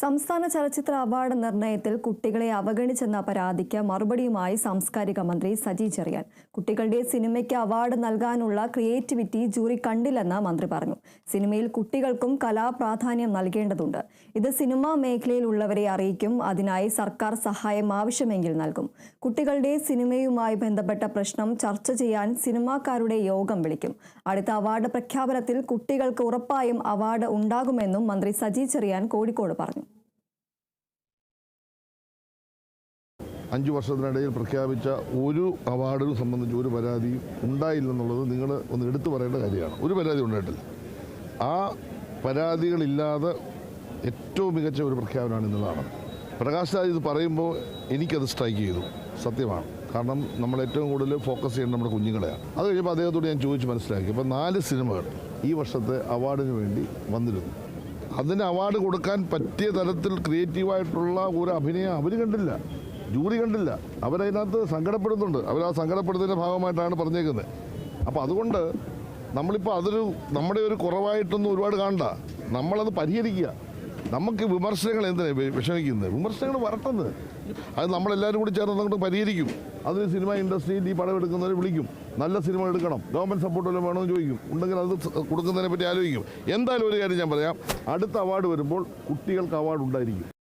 സംസ്ഥാന ചലച്ചിത്ര അവാർഡ് നിർണയത്തിൽ കുട്ടികളെ അവഗണിച്ചെന്ന പരാതിക്ക് മറുപടിയുമായി സാംസ്കാരിക മന്ത്രി സജി ചെറിയാൻ. കുട്ടികളുടെ സിനിമയ്ക്ക് അവാർഡ് നൽകാനുള്ള ക്രിയേറ്റിവിറ്റി ജൂറി കണ്ടില്ലെന്ന് മന്ത്രി പറഞ്ഞു. സിനിമയിൽ കുട്ടികൾക്കും കലാപ്രാധാന്യം നൽകേണ്ടതുണ്ട്. ഇത് സിനിമാ മേഖലയിലുള്ളവരെ അറിയിക്കും. അതിനായി സർക്കാർ സഹായം ആവശ്യമെങ്കിൽ നൽകും. കുട്ടികളുടെ സിനിമയുമായി ബന്ധപ്പെട്ട പ്രശ്നം ചർച്ച ചെയ്യാൻ സിനിമാക്കാരുടെ യോഗം വിളിക്കും. അടുത്ത അവാർഡ് പ്രഖ്യാപനത്തിൽ കുട്ടികൾക്ക് ഉറപ്പായും അവാർഡ് ഉണ്ടാകുമെന്നും മന്ത്രി സജി ചെറിയാൻ കോഴിക്കോട് പറഞ്ഞു. അഞ്ച് വർഷത്തിനിടയിൽ പ്രഖ്യാപിച്ച ഒരു അവാർഡിനും സംബന്ധിച്ച് ഒരു പരാതിയും ഉണ്ടായില്ലെന്നുള്ളത് നിങ്ങൾ ഒന്ന് എടുത്തു പറയേണ്ട കാര്യമാണ്. ഒരു പരാതി ഉണ്ടായിട്ടില്ല. ആ പരാതികളില്ലാതെ ഏറ്റവും മികച്ച ഒരു പ്രഖ്യാപനമാണ് ഇന്നതാണ്. പ്രകാശ് രാജ് ഇത് പറയുമ്പോൾ എനിക്കത് സ്ട്രൈക്ക് ചെയ്തു. സത്യമാണ്. കാരണം നമ്മൾ ഏറ്റവും കൂടുതൽ ഫോക്കസ് ചെയ്യേണ്ടത് നമ്മുടെ കുഞ്ഞുങ്ങളെയാണ്. അത് കഴിഞ്ഞപ്പോൾ അദ്ദേഹത്തോട് ഞാൻ ചോദിച്ച് മനസ്സിലാക്കി. അപ്പോൾ നാല് സിനിമകൾ ഈ വർഷത്തെ അവാർഡിന് വേണ്ടി വന്നിരുന്നു. അതിന് അവാർഡ് കൊടുക്കാൻ പറ്റിയ തരത്തിൽ ക്രിയേറ്റീവായിട്ടുള്ള ഒരു അഭിനയം അവർ കണ്ടില്ല. ജൂറി കണ്ടില്ല. അവരതിനകത്ത് സങ്കടപ്പെടുന്നുണ്ട്. അവർ ആ സങ്കടപ്പെടുന്നതിന്റെ ഭാഗമായിട്ടാണ് പറഞ്ഞേക്കുന്നത് അപ്പോൾ അതുകൊണ്ട് നമ്മളിപ്പോൾ അതൊരു നമ്മുടെ ഒരു കുറവായിട്ടൊന്നും ഒരുപാട് കാണണ്ട. നമ്മളത് പരിഹരിക്കുക. നമുക്ക് വിമർശനങ്ങൾ എന്തിനാണ് വിഷമിക്കുന്നത് വിമർശനങ്ങൾ വരട്ടെന്ന്. അത് നമ്മളെല്ലാവരും കൂടി ചേർന്ന് അങ്ങോട്ട് പരിഹരിക്കും. അതിന് സിനിമ ഇൻഡസ്ട്രിയിൽ ഈ പടം എടുക്കുന്നവരെ വിളിക്കും. നല്ല സിനിമ എടുക്കണം. ഗവൺമെന്റ് സപ്പോർട്ട് വല്ലതും വേണമെന്ന് ചോദിക്കും. ഉണ്ടെങ്കിൽ അത് കൊടുക്കുന്നതിനെ പറ്റി ആലോചിക്കും. എന്തായാലും ഒരു കാര്യം ഞാൻ പറയാം. അടുത്ത അവാർഡ് വരുമ്പോൾ കുട്ടികൾക്ക് അവാർഡ് ഉണ്ടായിരിക്കും.